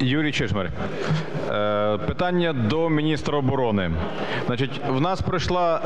Юрій Чижмар. Е, Питання до міністра оборони. Значить, в нас пройшла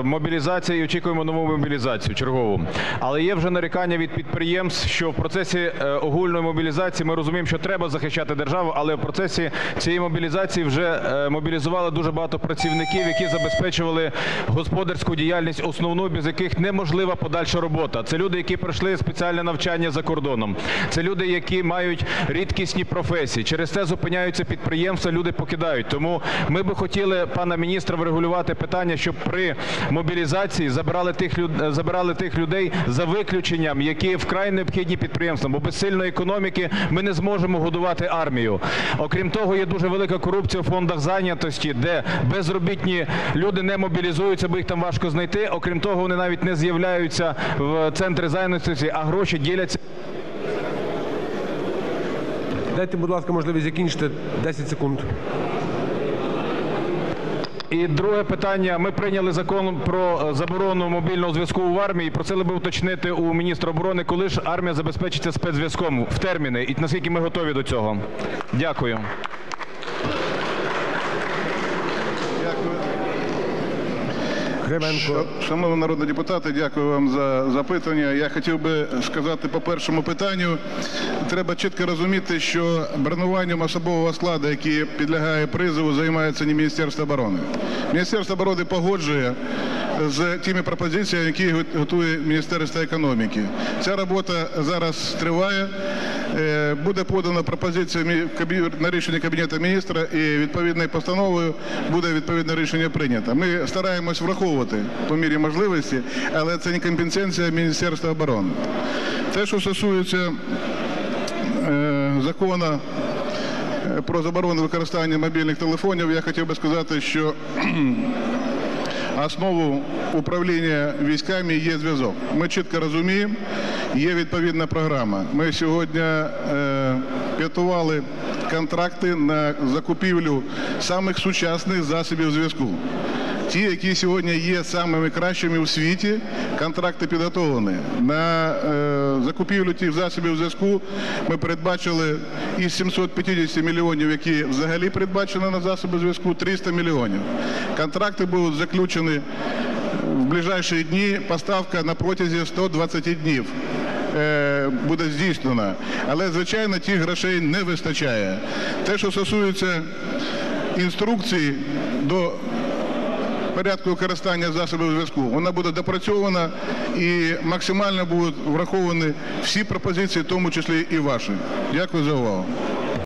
е, мобілізація і очікуємо нову мобілізацію чергову. Але є вже нарікання від підприємств, що в процесі е, огульної мобілізації ми розуміємо, що треба захищати державу, але в процесі цієї мобілізації вже мобілізували дуже багато працівників, які забезпечували господарську діяльність основну, без яких неможлива подальша робота. Це люди, які пройшли спеціальне навчання за кордоном. Це люди, які мають рідкісні професії. Через це зупиняються підприємства, люди покидають. Тому ми би хотіли пана міністра врегулювати питання, щоб при мобілізації забирали тих забирали тих людей за виключенням, які вкрай необхідні підприємствам. Бо без сильної економіки ми не зможемо годувати армію. Окрім того, є дуже велика корупція в фондах зайнятості, де безробітні люди не мобілізуються, бо їх там важко знайти. Окрім того, вони навіть не з'являються в центри зайнятості, а гроші діляться. Дайте, будь ласка, можливість закінчити 10 секунд. І друге питання. Ми прийняли закон про е, заборону мобільного зв'язку в армії. Просили би уточнити у міністра оборони, коли ж армія забезпечиться спецзв'язком в терміни, і наскільки ми готові до цього. Дякую. Кривенко. Шановні народні депутати, дякую вам за запитання. Я хотів би сказати по першому питанню. Треба чітко розуміти, що бронюванням особового складу, який підлягає призову, займається не Міністерство оборони. Міністерство оборони погоджує з тими пропозиціями, які готує Міністерство економіки. Ця робота зараз триває. Е, Буде подана пропозиція мі- на рішення Кабінету міністра і відповідною постановою буде відповідне рішення прийнято. Ми стараємось враховувати по мірі можливості, але це не компетенція Міністерства оборони. Те, що стосується е, закону е, про заборону використання мобільних телефонів, я хотів би сказати, що основу управління військами є зв'язок. Ми чітко розуміємо, є відповідна програма. Ми сьогодні е, підготували контракти на закупівлю самих сучасних засобів зв'язку. Ті, які сьогодні є самими кращими у світі, контракти підготовлені. На е, закупівлю тих засобів зв'язку ми передбачили із 750 мільйонів, які взагалі передбачені на засоби зв'язку, 300 мільйонів. Контракти будуть заключені в ближайші дні. Поставка на протязі 120 днів. Е, Буде здійснена, але звичайно тих грошей не вистачає. Те, що стосується інструкцій до порядку використання засобів зв'язку. Вона буде допрацьована і максимально будуть враховані всі пропозиції, в тому числі і ваші. Дякую за увагу.